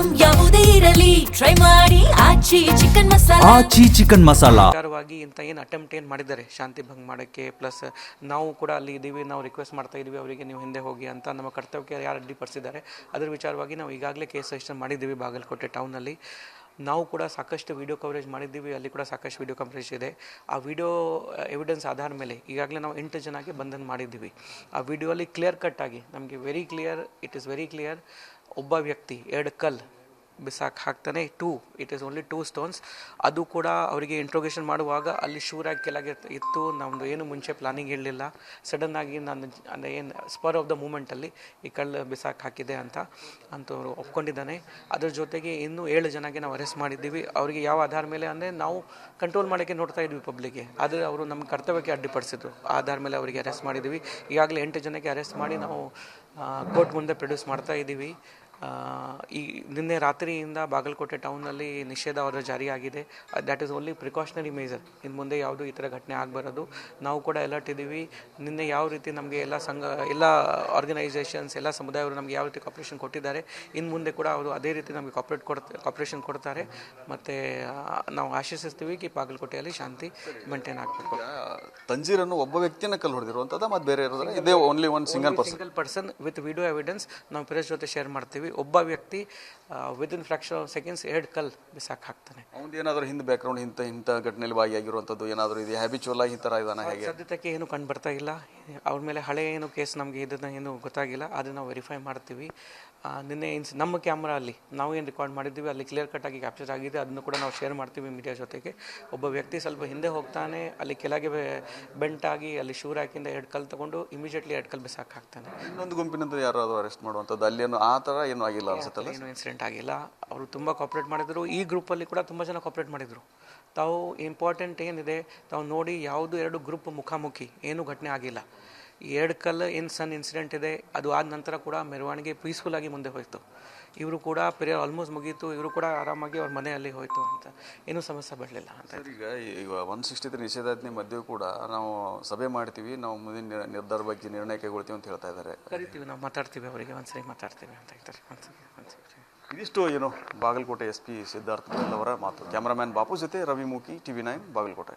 Item ಯಾವುದೇ ಇರಲಿ. Try ಮಾಡಿ. ಆಚಿ ಚಿಕನ್ ಮಸಾಲಾ. ಆಚಿ ಚಿಕನ್ ಮಸಾಲಾ. ವಿಚಾರವಾಗಿ ಇಂಥ ಏನು ಅಟೆಂಪ್ಟ್ ಏನು ಮಾಡಿದ್ದಾರೆ? ಶಾಂತಿ ಭಂಗ ಮಾಡೋಕ್ಕೆ ಪ್ಲಸ್ ನಾವು ಕೂಡ ಅಲ್ಲಿ ಇದ್ದೀವಿ ನಾವು ರಿಕ್ವೆಸ್ಟ್ ಮಾಡ್ತಾ ಇದ್ದೀವಿ ಅವರಿಗೆ ನೀವು ಹಿಂದೆ ಹೋಗಿ ಅಂತ ನಮ್ಮ ಕರ್ತವ್ಯಕ್ಕೆ ಯಾರು ಅಡ್ಡಿಪಡಿಸಿದ್ದಾರೆ? ಅದ್ರ ವಿಚಾರವಾಗಿ ನಾವು ಈಗಾಗಲೇ ಕೇಸ್ ರಿಜಿಸ್ಟರ್ ಮಾಡಿದ್ದೀವಿ ಬಾಗಲಕೋಟೆ ಟೌನಲ್ಲಿ ನಾವು ಕೂಡ ಸಾಕಷ್ಟು ವಿಡಿಯೋ ಕವರೇಜ್ ಮಾಡಿದ್ದೀವಿ ಅಲ್ಲಿ ಕೂಡ ಸಾಕಷ್ಟು ವಿಡಿಯೋ ಕವರೇಜ್ ಇದೆ. ಆ ವಿಡಿಯೋ ಎವಿಡೆನ್ಸ್ ಆಧಾರ ಮೇಲೆ ಈಗಾಗಲೇ ನಾವು ಎಂಟು ಜನಕ್ಕೆ ಬಂಧನ ಮಾಡಿದ್ದೀವಿ. ಆ ವಿಡಿಯೋ ಅಲ್ಲಿ ಕ್ಲಿಯರ್ ಕಟ್ ಆಗಿ ನಮಗೆ very clear it is very clear ಒಬ್ಬ ವ್ಯಕ್ತಿ, ಎರಡು ಕಲ್ ಬಿಸಾಕ್ ಹಾಕ್ತಾನೆ two it is only two stones ಅದು ಕೂಡ ಅವರಿಗೆ ಇಂಟ್ರೋಗೇಷನ್ ಮಾಡುವಾಗ ಅಲ್ಲಿ ಶೂರಾಗಿ ಕೆಳಗೆ ಇತ್ತು. ನಮ್ಮದು ಏನು ಮುಂಚೆ ಪ್ಲಾನಿಂಗ್ ಇರಲಿಲ್ಲ. ಸಡನ್ ಆಗಿ ನಾನು ಅಂದರೆ ಏನು ಸ್ಪರ್ ಆಫ್ ದ ಮೂಮೆಂಟಲ್ಲಿ ಈ ಕಲ್ಲು ಬಿಸಾಕ್ ಹಾಕಿದೆ ಅಂತ ಅಂತ ಅವರು ಒಪ್ಕೊಂಡಿದ್ದಾನೆ. ಅದ್ರ ಜೊತೆಗೆ ಇನ್ನೂ ಏಳು ಜನಕ್ಕೆ ನಾವು ಅರೆಸ್ಟ್ ಮಾಡಿದ್ದೀವಿ. ಅವರಿಗೆ ಯಾವ ಆಧಾರ ಮೇಲೆ ಅಂದರೆ ನಾವು ಕಂಟ್ರೋಲ್ ಮಾಡೋಕ್ಕೆ ನೋಡ್ತಾ ಇದ್ವಿ ಪಬ್ಲಿಕ್ಗೆ ಆದರೆ ಅವರು ನಮ್ಮ ಕರ್ತವ್ಯಕ್ಕೆ ಅಡ್ಡಿಪಡಿಸಿದ್ರು ಆಧಾರ ಮೇಲೆ ಅವರಿಗೆ ಅರೆಸ್ಟ್ ಮಾಡಿದ್ದೀವಿ. ಈಗಾಗಲೇ ಎಂಟು ಜನಕ್ಕೆ ಅರೆಸ್ಟ್ ಮಾಡಿ ನಾವು ಕೋರ್ಟ್ ಮುಂದೆ ಪ್ರೊಡ್ಯೂಸ್ ಮಾಡ್ತಾ ಇದ್ದೀವಿ. ಈ ನಿನ್ನೆ ರಾತ್ರಿಯಿಂದ ಬಾಗಲಕೋಟೆ ಟೌನಲ್ಲಿ ನಿಷೇಧಾಜ್ಞೆ ಜಾರಿಯಾಗಿದೆ. That is only precautionary measure ಇನ್ನು ಮುಂದೆ ಯಾವುದು ಈ ಥರ ಘಟನೆ ಆಗಬಾರದು. ನಾವು ಕೂಡ ಅಲರ್ಟ್ ಇದ್ದೀವಿ. ನಿನ್ನೆ ಯಾವ ರೀತಿ ನಮಗೆ ಎಲ್ಲ ಸಂಘ ಎಲ್ಲ ಆರ್ಗನೈಸೇಷನ್ಸ್ ಎಲ್ಲ ಸಮುದಾಯವರು ನಮಗೆ ಯಾವ ರೀತಿ ಕಾಪ್ರೇಷನ್ ಕೊಟ್ಟಿದ್ದಾರೆ ಇನ್ನು ಮುಂದೆ ಕೂಡ ಅವರು ಅದೇ ರೀತಿ ನಮಗೆ ಕಾಪ್ರೇಟ್ ಕೊಡ್ ಕಾಪ್ರೇಷನ್ ಕೊಡ್ತಾರೆ. ಮತ್ತು ನಾವು ಆಶಿಸ್ತೀವಿ ಕಿ ಬಾಗಲಕೋಟೆಯಲ್ಲಿ ಶಾಂತಿ ಮೇಂಟೈನ್ ಆಗಬೇಕು. ತಂಜೀರನ್ನು ಒಬ್ಬ ವ್ಯಕ್ತಿಯನ್ನು ಕಲ್ಲು ಹೊಡೆದಿರುವಂಥದ್ದು ಮತ್ತು ಬೇರೆ ಇರೋದ್ರೆ ಇದೇ only one single person single person with video evidence ನಾವು ಪ್ರೆಸ್ ಜೊತೆ ಶೇರ್ ಮಾಡ್ತೀವಿ. ಒಬ್ಬ ವ್ಯಕ್ತಿ with in fraction of seconds ಎರಡು ಕಲ್ ಬಿಸಾಕ್ ಹಾಕ್ತಾನೆ. ಅವ್ನು ಏನಾದರೂ ಹಿಂದೆ ಬ್ಯಾಕ್ಗ್ರೌಂಡ್ ಇಂಥ ಇಂಥ ಘಟನೆಯಲ್ಲಿ ಭಾಗಿಯಾಗಿರುವಂಥದ್ದು ಏನಾದರೂ ಇದೆ ಹ್ಯಾಬಿಚುವಲ್ ಈ ಥರ ಇದಾನ ಹೇಗೆ? ಸದ್ಯಕ್ಕೆ ಏನು ಕಂಡು ಬರ್ತಾ ಇಲ್ಲ. ಅವ್ರ ಮೇಲೆ ಹಳೆ ಏನು ಕೇಸ್ ನಮಗೆ ಇದನ್ನು ಏನು ಗೊತ್ತಾಗಿಲ್ಲ. ಅದನ್ನು ನಾವು ವೆರಿಫೈ ಮಾಡ್ತೀವಿ. ನಿನ್ನೆ ಇನ್ಸ್ ನಮ್ಮ ಕ್ಯಾಮ್ರಾ ಅಲ್ಲಿ ನಾವು ಏನು ರೆಕಾರ್ಡ್ ಮಾಡಿದ್ದೀವಿ ಅಲ್ಲಿ ಕ್ಲಿಯರ್ ಕಟ್ ಆಗಿ ಕ್ಯಾಪ್ಚರ್ ಆಗಿದೆ. ಅದನ್ನು ಕೂಡ ನಾವು ಶೇರ್ ಮಾಡ್ತೀವಿ ಮೀಡಿಯಾ ಜೊತೆಗೆ. ಒಬ್ಬ ವ್ಯಕ್ತಿ ಸ್ವಲ್ಪ ಹಿಂದೆ ಹೋಗ್ತಾನೆ. ಅಲ್ಲಿ ಕೆಳಗೆ ಬೆಂಟಾಗಿ ಅಲ್ಲಿ ಶೂರ್ ಹಾಕಿಂದ ಎರಡು ಕಲ್ ತಗೊಂಡು ಇಮಿಡಿಯೇಟ್ಲಿ ಎರಡು ಕಲ್ ಬಿಸಾಕ್ ಹಾಕ್ತಾನೆ. ಇನ್ನೊಂದು ಗುಂಪಿನಿಂದ ಯಾರಾದರೂ ಅರೆಸ್ಟ್ ಮಾಡುವಂಥದ್ದು ಅಲ್ಲಿ ಆ ಥರ ಏನೂ ಆಗಿಲ್ಲ ಅನ್ಸುತ್ತಲ್ಲ ಏನು ಇನ್ಸಿಡೆಂಟ್ ಆಗಿಲ್ಲ. ಅವರು ತುಂಬ ಕಾಪ್ರೇಟ್ ಮಾಡಿದ್ರು. ಈ ಗ್ರೂಪಲ್ಲಿ ಕೂಡ ತುಂಬ ಜನ ಕಾಪ್ರೇಟ್ ಮಾಡಿದರು. ತಾವು ಇಂಪಾರ್ಟೆಂಟ್ ಏನಿದೆ ತಾವು ನೋಡಿ ಯಾವುದು ಎರಡು ಗ್ರೂಪ್ ಮುಖಾಮುಖಿ ಏನೂ ಘಟನೆ ಆಗಿಲ್ಲ. ಕಲ್ಲು ಏನು ಸಣ್ಣ ಇನ್ಸಿಡೆಂಟ್ ಇದೆ ಅದು ಆದ ನಂತರ ಕೂಡ ಮೆರವಣಿಗೆ ಪೀಸ್ಫುಲ್ ಆಗಿ ಮುಂದೆ ಹೋಯಿತು. ಇವರು ಕೂಡ ಪಿರಿಯಡ್ ಆಲ್ಮೋಸ್ಟ್ ಮುಗೀತು ಇವರು ಕೂಡ ಆರಾಮಾಗಿ ಅವ್ರ ಮನೆಯಲ್ಲಿ ಹೋಯಿತು ಅಂತ. ಏನೂ ಸಮಸ್ಯೆ ಬರಲಿಲ್ಲ ಅಂತ ಈಗ ಈಗ ಒನ್ ಸಿಕ್ಸ್ಟಿ ತ್ರೀ ನಿಷೇಧಾಜ್ಞೆ ಮಧ್ಯೆ ಕೂಡ ನಾವು ಸಭೆ ಮಾಡ್ತೀವಿ ನಾವು ಮುಂದಿನ ನಿರ್- ನಿರ್ಧಾರ ಬಗ್ಗೆ ನಿರ್ಣಯ ಕೈಗೊಳ್ತೀವಿ ಅಂತ ಹೇಳ್ತಾ ಇದ್ದಾರೆ. ಕರಿತೀವಿ ನಾವು ಮಾತಾಡ್ತೀವಿ ಅವರಿಗೆ ಒಂದ್ಸರಿ ಮಾತಾಡ್ತೀವಿ ಅಂತ ಹೇಳ್ತಾರೆ ಇದಿಷ್ಟು ಏನು ಬಾಗಲಕೋಟೆ ಎಸ್ ಪಿ ಸಿದ್ಧಾರ್ಥ ಅವರ ಮಾತು. ಕ್ಯಾಮರಾಮ್ಯಾನ್ ಬಾಪು ಜೊತೆ ರವಿ ಮೂಕಿ ಟಿವಿ ನೈನ್ ಬಾಗಲಕೋಟೆ.